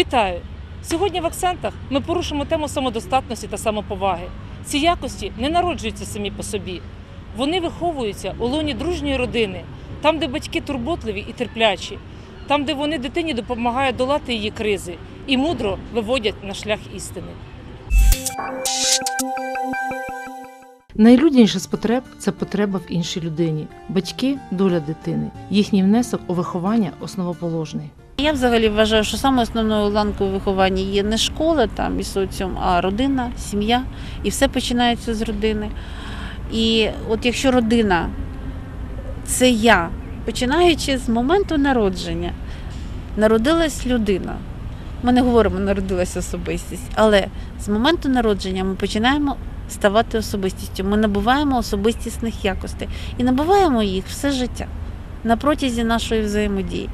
Вітаю! Сьогодні в акцентах ми порушимо тему самодостатності та самоповаги. Ці якості не народжуються самі по собі. Вони виховуються у лоні дружньої родини, там, де батьки турботливі і терплячі, там, де вони дитині допомагають долати її кризи і мудро виводять на шлях істини. Найлюдніша з потреб це потреба в іншій людині. Батьки доля дитини. Їхній внесок у виховання основоположний. Я взагалі вважаю, що саме основною ланкою виховання є не школа там і соціум, а родина, сім'я. І все починається з родини. І от якщо родина це я, починаючи з моменту народження, народилась людина. Ми не говоримо, народилась особистість, але з моменту народження ми починаємо ставати особистістю. Ми набуваємо особистісних якостей і набуваємо їх все життя на протязі нашої взаємодії.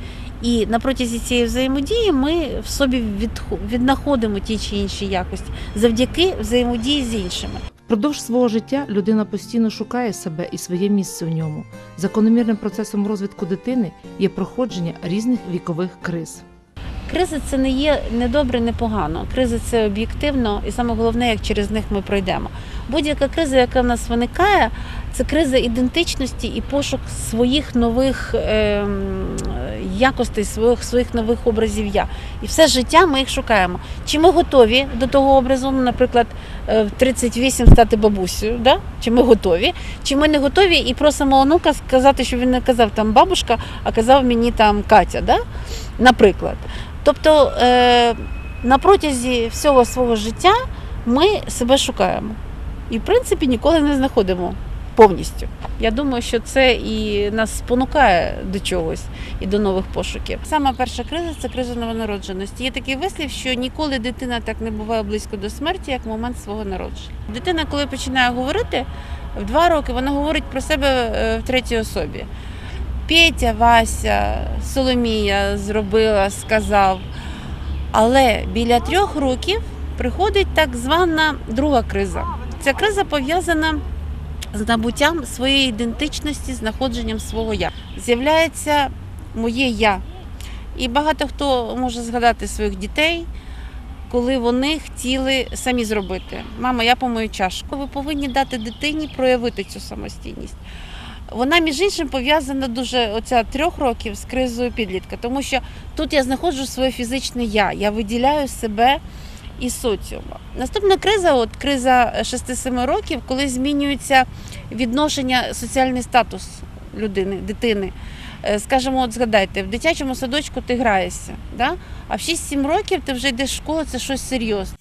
І на протязі цієї взаємодії ми в собі віднаходимо ті чи інші якості завдяки взаємодії з іншими. Впродовж свого життя людина постійно шукає себе і своє місце в ньому. Закономірним процесом розвитку дитини є проходження різних вікових криз. Кризи це не є не добре, не погано. Кризи це об'єктивно, і саме головне, як через них ми пройдемо. Будь-яка криза, яка в нас виникає, це криза ідентичності і пошук своїх нових ем, якостей, своїх своїх нових образів я. І все життя ми їх шукаємо. Чи ми готові до того образу, ну, наприклад, е, в 38 стати бабусею, да? чи ми готові, чи ми не готові і просимо онука сказати, що він не казав там бабушка, а казав мені там Катя, да? наприклад. Тобто е, на протязі всього свого життя ми себе шукаємо. І, в принципі, ніколи не знаходимо повністю. Я думаю, що це і нас спонукає до чогось і до нових пошуків. Сама перша криза це криза новонародженості. Є такий вислів, що ніколи дитина так не буває близько до смерті, як в момент свого народження. Дитина, коли починає говорити в два роки, вона говорить про себе е, в третій особі. Петя, Вася, Соломія зробила, сказав. Але біля трьох років приходить так звана друга криза. Ця криза пов'язана з набуттям своєї ідентичності, знаходженням свого я. З'являється моє я. І багато хто може згадати своїх дітей, коли вони хотіли самі зробити. Мама, я помию чашку. Ви повинні дати дитині проявити цю самостійність. Вона, між іншим, пов'язана дуже оця трьох років з кризою підлітка, тому що тут я знаходжу своє фізичне я, я виділяю себе із соціуму. Наступна криза, от криза 6-7 років, коли змінюється відношення, соціальний статус людини, дитини. Е, Скажімо, от згадайте, в дитячому садочку ти граєшся, да? а в 6-7 років ти вже йдеш в школу, це щось серйозне.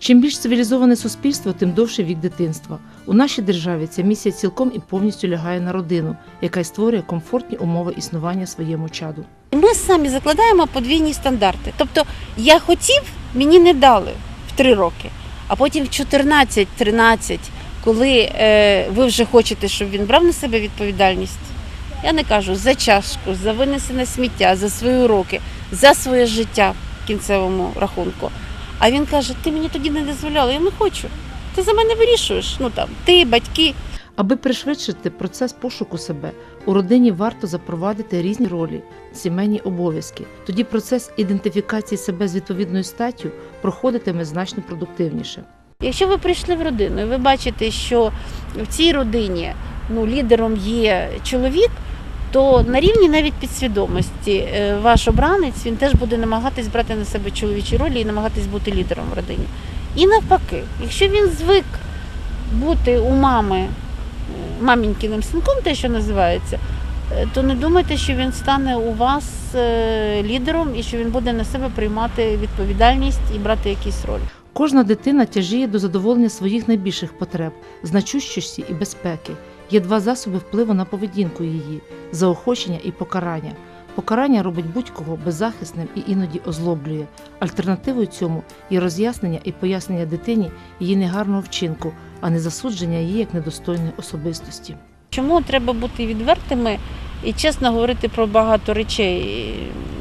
Чим більш цивілізоване суспільство, тим довше вік дитинства. У нашій державі ця місія цілком і повністю лягає на родину, яка й створює комфортні умови існування своєму чаду. Ми самі закладаємо подвійні стандарти. Тобто я хотів, мені не дали в 3 роки, а потім в 14-13, коли е, ви вже хочете, щоб він брав на себе відповідальність. Я не кажу за чашку, за винесене сміття, за свої уроки, за своє життя в кінцевому рахунку. А він каже: ти мені тоді не дозволяла, я не хочу. Ти за мене вирішуєш. Ну там ти, батьки. Аби пришвидшити процес пошуку себе, у родині варто запровадити різні ролі, сімейні обов'язки. Тоді процес ідентифікації себе з відповідною статтю проходитиме значно продуктивніше. Якщо ви прийшли в родину і ви бачите, що в цій родині ну, лідером є чоловік, то на рівні навіть підсвідомості е, ваш обранець він теж буде намагатись брати на себе чоловічі ролі і намагатись бути лідером в родині. І навпаки, якщо він звик бути у мами е, мамінькиним синком, те, що називається, е, то не думайте, що він стане у вас лідером і що він буде на себе приймати відповідальність і брати якісь ролі. Кожна дитина тяжіє до задоволення своїх найбільших потреб, значущості і безпеки. Є два засоби впливу на поведінку її заохочення і покарання. Покарання робить будь-кого беззахисним і іноді озлоблює. Альтернативою цьому є роз'яснення і пояснення дитині її негарного вчинку, а не засудження її як недостойної особистості. Чому треба бути відвертими і чесно говорити про багато речей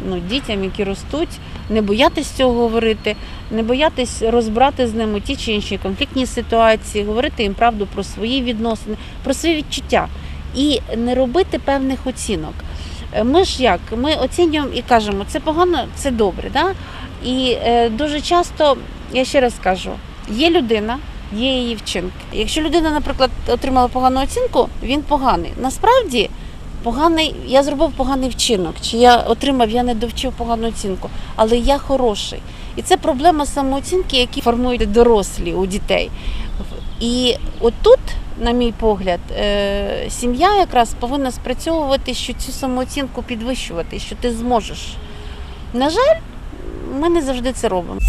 ну, дітям, які ростуть, не боятись цього говорити, не боятись розбрати з ними ті чи інші конфліктні ситуації, говорити їм правду про свої відносини, про свої відчуття і не робити певних оцінок. Е, Ми ж як? Ми оцінюємо і кажемо, це погано, це добре. Да? І е, дуже часто, я ще раз кажу, є людина, є її вчинки. Якщо людина, наприклад, отримала погану оцінку, він поганий. Насправді поганий, я зробив поганий вчинок, чи я отримав, я не довчив погану оцінку, але я хороший. І це проблема самооцінки, які формують дорослі у дітей. І отут, на мій погляд, е, сім'я якраз повинна спрацьовувати, що цю самооцінку підвищувати, що ти зможеш. На жаль, ми не завжди це робимо.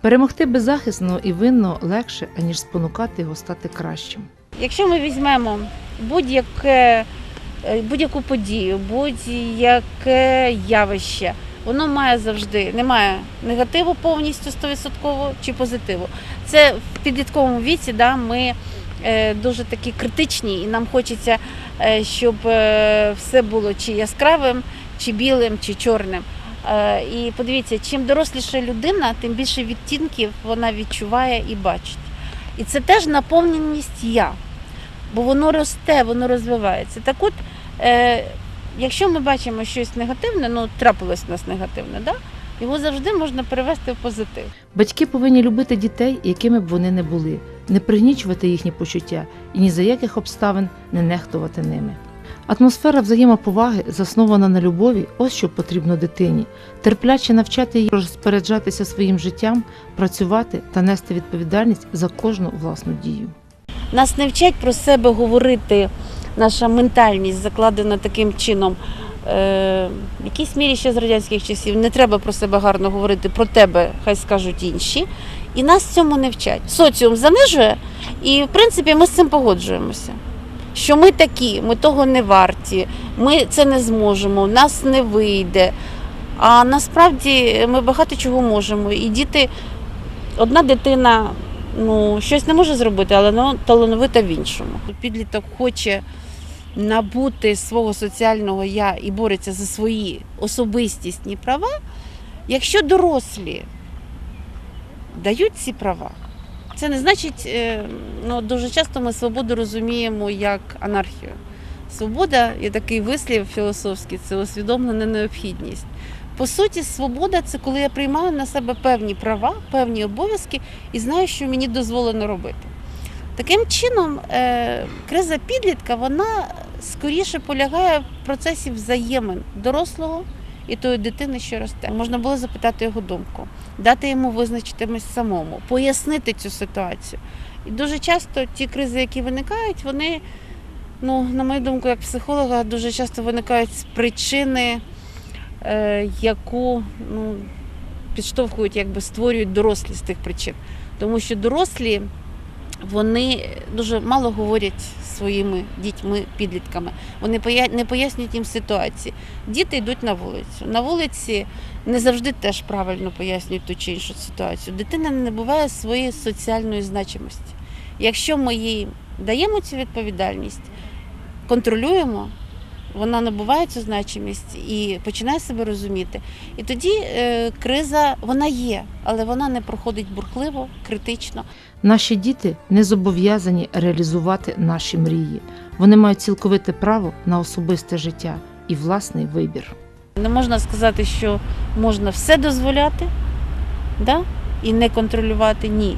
Перемогти беззахисного і винного легше, аніж спонукати його стати кращим. Якщо ми візьмемо будь-яке, е, будь-яку подію, будь-яке явище, воно має завжди, немає негативу повністю 100% чи позитиву. Це в підлітковому віці да, ми е, дуже такі критичні, і нам хочеться, е, щоб все було чи яскравим, чи білим, чи чорним. І подивіться, чим доросліша людина, тим більше відтінків вона відчуває і бачить. І це теж наповненість я, бо воно росте, воно розвивається. Так от, е, якщо ми бачимо щось негативне, ну трапилось у нас негативне, да? його завжди можна перевести в позитив. Батьки повинні любити дітей, якими б вони не були, не пригнічувати їхні почуття і ні за яких обставин не нехтувати ними. Атмосфера взаємоповаги, заснована на любові, ось що потрібно дитині, терпляче навчати її розпоряджатися своїм життям, працювати та нести відповідальність за кожну власну дію. Нас не вчать про себе говорити, наша ментальність закладена таким чином. Е, в якійсь мірі ще з радянських часів не треба про себе гарно говорити, про тебе хай скажуть інші. І нас цьому не вчать. Соціум занижує, і в принципі ми з цим погоджуємося. Що ми такі, ми того не варті, ми це не зможемо, в нас не вийде. А насправді ми багато чого можемо. І діти, одна дитина ну, щось не може зробити, але вона талановита в іншому. Підліток хоче набути свого соціального я і бореться за свої особистісні права, якщо дорослі дають ці права. Це не значить, е, ну дуже часто ми свободу розуміємо як анархію. Свобода є такий вислів філософський, це усвідомлена необхідність. По суті, свобода це коли я приймаю на себе певні права, певні обов'язки і знаю, що мені дозволено робити. Таким чином, е, криза підлітка вона скоріше полягає в процесі взаємин дорослого і тої дитини, що росте. Можна було запитати його думку, дати йому визначитимось самому, пояснити цю ситуацію. І дуже часто ті кризи, які виникають, вони, ну, на мою думку, як психолога, дуже часто виникають з причини, яку ну, підштовхують, якби створюють дорослі з тих причин. Тому що дорослі вони дуже мало говорять зі своїми дітьми, підлітками. Вони не пояснюють їм ситуації. Діти йдуть на вулицю. На вулиці не завжди теж правильно пояснюють ту чи іншу ситуацію. Дитина не набуває своєї соціальної значимості. Якщо ми їй даємо цю відповідальність, контролюємо, вона набуває цю значимість і починає себе розуміти. І тоді е, криза вона є, але вона не проходить бурхливо, критично. Наші діти не зобов'язані реалізувати наші мрії. Вони мають цілковите право на особисте життя і власний вибір. Не можна сказати, що можна все дозволяти да? і не контролювати ні.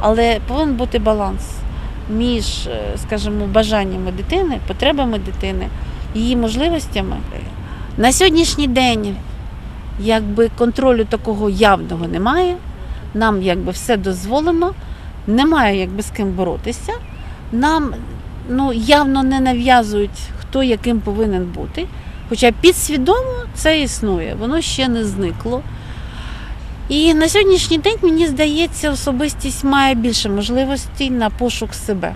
Але повинен бути баланс між, е, скажімо, бажаннями дитини, потребами дитини, її можливостями. На сьогоднішній день якби контролю такого явного немає. Нам якби все дозволено, немає якби з ким боротися. Нам ну, явно не нав'язують, хто яким повинен бути. Хоча підсвідомо це існує, воно ще не зникло. І на сьогоднішній день, мені здається, особистість має більше можливостей на пошук себе.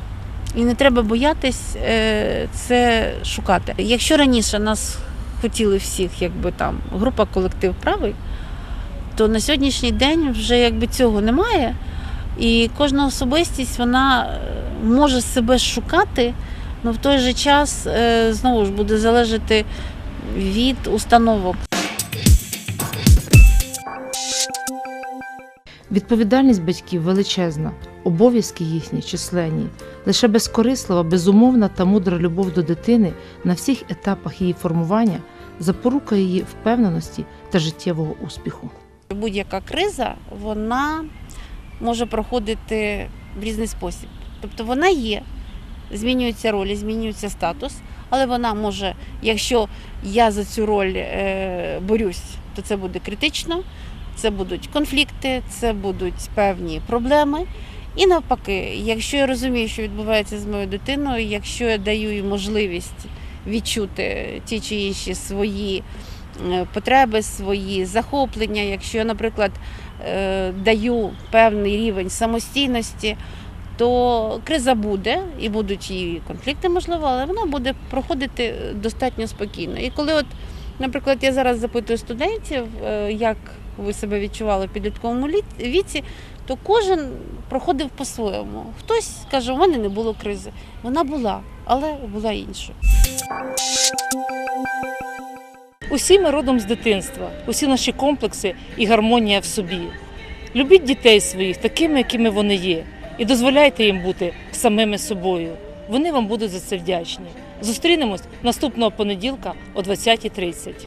І не треба боятись е, це шукати. Якщо раніше нас хотіли всіх, якби там група колектив правий, то на сьогоднішній день вже якби цього немає. І кожна особистість вона е, може себе шукати, але в той же час е, знову ж буде залежати від установок. Відповідальність батьків величезна. Обов'язки їхні численні, лише безкорислива, безумовна та мудра любов до дитини на всіх етапах її формування запорука її впевненості та життєвого успіху. Будь-яка криза вона може проходити в різний спосіб. Тобто вона є, змінюються ролі, змінюється статус, але вона може, якщо я за цю роль е, борюсь, то це буде критично, це будуть конфлікти, це будуть певні проблеми. І навпаки, якщо я розумію, що відбувається з моєю дитиною, якщо я даю їй можливість відчути ті чи інші свої е, потреби, свої захоплення, якщо я, наприклад, е, даю певний рівень самостійності, то криза буде і будуть і конфлікти, можливо, але вона буде проходити достатньо спокійно. І коли, от, наприклад, я зараз запитую студентів, е, як ви себе відчували в підлітковому віці, то кожен проходив по-своєму. Хтось каже, у мене не було кризи. Вона була, але була інша. Усі ми родом з дитинства, усі наші комплекси і гармонія в собі. Любіть дітей своїх такими, якими вони є, і дозволяйте їм бути самими собою. Вони вам будуть за це вдячні. Зустрінемось наступного понеділка о 20.30.